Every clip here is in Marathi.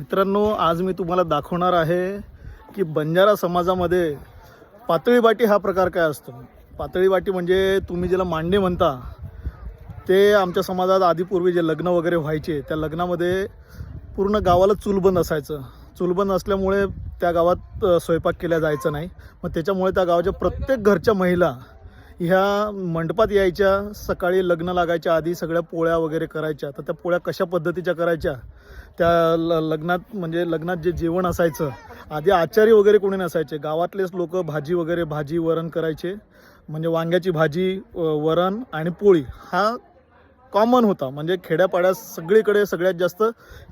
मित्रांनो आज मी तुम्हाला दाखवणार आहे की बंजारा समाजामध्ये पातळी बाटी हा प्रकार काय असतो? पातळी बाटी म्हणजे तुम्ही ज्याला मांडे म्हणता ते आमच्या समाजात आधीपूर्वी जे लग्न वगैरे व्हायचे त्या लग्नामध्ये पूर्ण गावाला चुलबंद असायचं. चुलबंद असल्यामुळे त्या गावात स्वयंपाक केला जायचा नाही. मग त्याच्यामुळे त्या गावाच्या प्रत्येक घरच्या महिला ह्या मंडपात यायच्या सकाळी लग्न लागायच्या आधी सगळ्या पोळ्या वगैरे करायच्या. तर त्या पोळ्या कशा पद्धतीच्या करायच्या? त्या ल लग्नात म्हणजे लग्नात जे जेवण असायचं आधी आचारी वगैरे कोणी नसायचे. गावातलेच लोक भाजी वगैरे भाजी वरण करायचे. म्हणजे वांग्याची भाजी वरण आणि पोळी हा कॉमन होता. म्हणजे खेड्यापाड्यात सगळीकडे सगळ्यात जास्त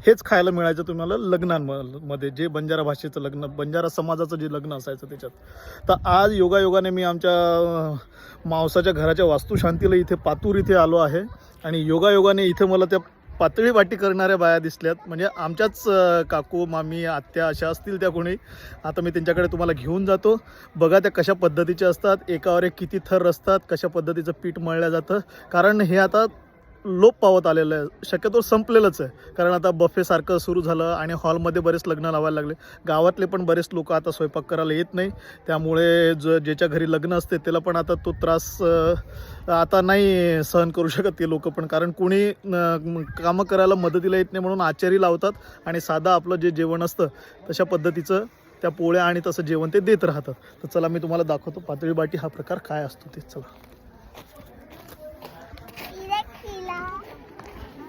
हेच खायला मिळायचं तुम्हाला लग्नांमध्ये. जे बंजारा भाषेचं लग्न बंजारा समाजाचं जे लग्न असायचं त्याच्यात. तर आज योगायोगाने मी आमच्या मावसाच्या घराच्या वास्तुशांतीला इथे पातूर इथे आलो आहे. आणि योगायोगाने इथे मला त्या पातळी वाटी करणाऱ्या बाया दिसल्यात. म्हणजे आमच्याच काकू मामी आत्या अशा असतील त्या कोणी. आता मी त्यांच्याकडे तुम्हाला घेऊन जातो. बघा त्या कशा पद्धतीच्या असतात. एकावर एक किती थर असतात. कशा पद्धतीचं पीठ मळलं जातं. कारण हे आता लोप पावत आलेलं आहे. शक्यतो संपलेलंच आहे. कारण आता बफेसारखं सुरू झालं आणि हॉलमध्ये बरेच लग्न लावायला लागले. गावातले पण बरेच लोक आता स्वयंपाक करायला येत नाही. त्यामुळे ज ज्याच्या घरी लग्न असते त्याला पण आता तो त्रास आता नाही सहन करू शकत ते लोक पण. कारण कोणी कामं करायला मदतीला येत नाही म्हणून आचारी लावतात आणि साधं आपलं जे जेवण असतं तशा पद्धतीचं त्या पोळ्या आणि तसं जेवण ते देत राहतात. तर चला मी तुम्हाला दाखवतो पातळी बाटी हा प्रकार काय असतो ते. चला.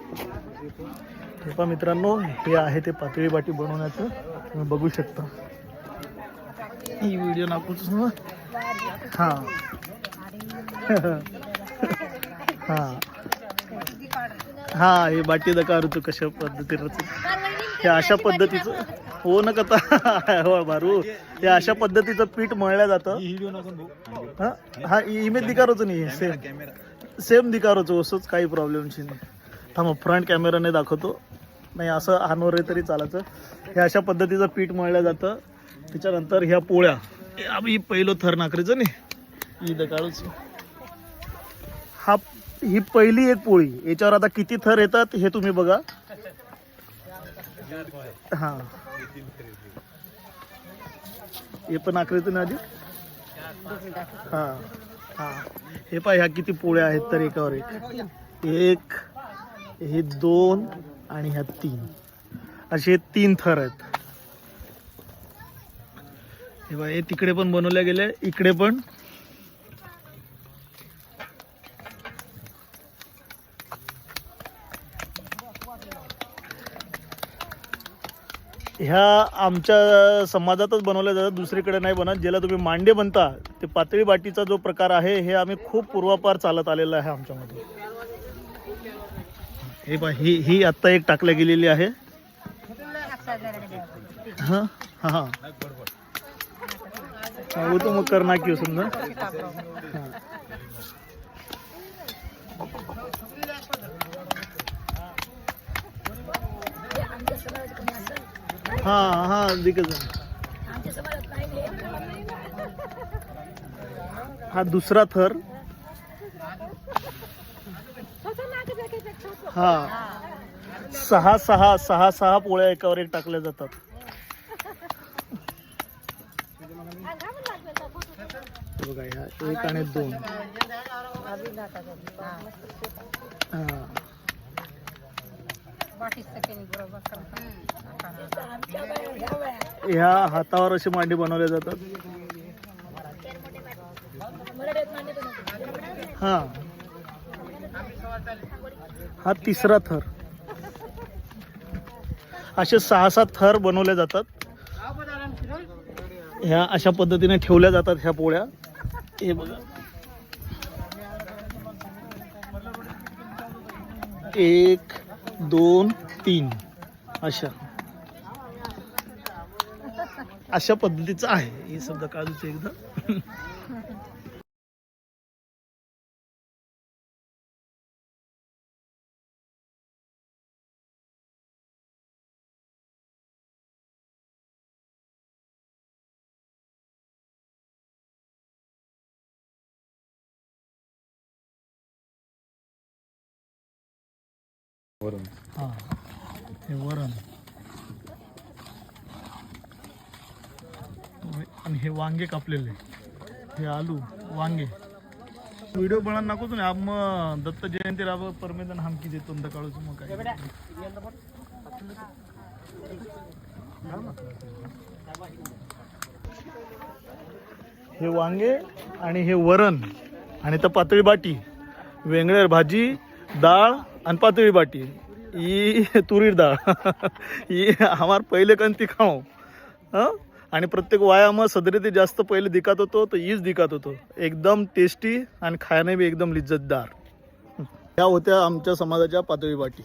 पहा मित्रांनो हे आहे ते पातळी बाटी बनवण्याचं. तुम्ही बघू शकता. ही व्हिडिओ नापूच ना? हां. हां. हां हे बाटी दका तू कशा पद्धतीनं हे अशा पद्धतीचं हो ना कथा? हो मारू हे अशा पद्धतीचं पीठ मळलं जातं. हा हा? इमेज दिकारोच नाही सेम सेम दिकारोच असंच काही प्रॉब्लेमशी नाही. थांब फ्रंट कॅमेराने दाखवतो. नाही असं हानवर तरी चालायचं. हे अशा पद्धतीचं पीठ मळलं जातं. त्याच्यानंतर ह्या पोळ्या. आम्ही पहिलं थर नाकरीचं नाही. ईद काळूच हा ही पहिली एक पोळी. याच्यावर आता किती थर येतात हे तुम्ही बघा. हा. हे पण आखरीचं तुम्ही आधी? हा हा. हे पहा ह्या किती पोळ्या आहेत तर एकावर एक. एक. हे दोन आणि ह्या तीन. असे तीन थर आहेत. हे बघा हे तिकडे पण बनवल्या गेले इकडे पण. ह्या आमच्या समाजातच बनवल्या जातात दुसरीकडे नाही बनत. ज्याला तुम्ही मांडे बनता ते पातळी बाटीचा जो प्रकार आहे हे आम्ही खूप पूर्वापार चालत आलेलं आहे आमच्यामध्ये. हे पहा ही ही आत्ता एक टाकल्या गेलेली आहे. हां हां हां. तो मग करना की समजा हां. हां हां हा दुसरा थर. हा. सहा सहा सहा सहा पोळ्या एकावर एक टाकल्या जातात. बघा ह्या एक आणि दोन. हा. ह्या हातावर अशी मांडी बनवल्या जातात. हा. हा तिसरा थर. असे सहा सात थर बनवले जातात. ह्या अशा पद्धतीने ठेवल्या जातात ह्या पोळ्या. हे बघा. एक दोन तीन. अशा. अशा पद्धतीचं आहे हे समजा काजूचं एकदा. वरण. हे वरण. आणि हे वांगे कापलेले. हे आलू वांगे. व्हिडिओ बळा नको तुम्ही. आप दत्त जयंती राब परमेदन हमकी देतो काळूच मग काय. हे वांगे आणि हे वरण. आणि तर पातळी बाटी. वेंगळे भाजी डाळ आणि पातळी बाटी. ही तुरीर दाळ ही आम्हाला पहिले कण ती खाऊ. हं? आणि प्रत्येक व्यायाम सदरे ते जास्त पहिले दिखात होतो तर हीच दिखात होतो. एकदम टेस्टी आणि खायने बी एकदम लिज्जतदार. ह्या होत्या आमच्या समाजाच्या पातळी बाटी.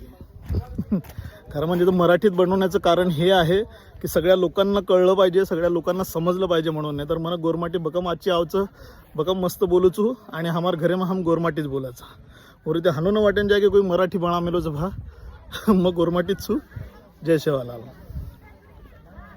खरं म्हणजे तर मराठीत बनवण्याचं कारण हे आहे की सगळ्या लोकांना कळलं पाहिजे सगळ्या लोकांना समजलं पाहिजे म्हणून. नाही तर मला गोरमाटी बकम आजची आवचं. बकम मस्त बोलूचू आणि हमार घरे मग हम गोरमाटीच बोलायचं. और इथे हाणून वाटेन जाय कोई मराठी बाळा मेलो भा मग गोरमाटीत छू जय शेवालाल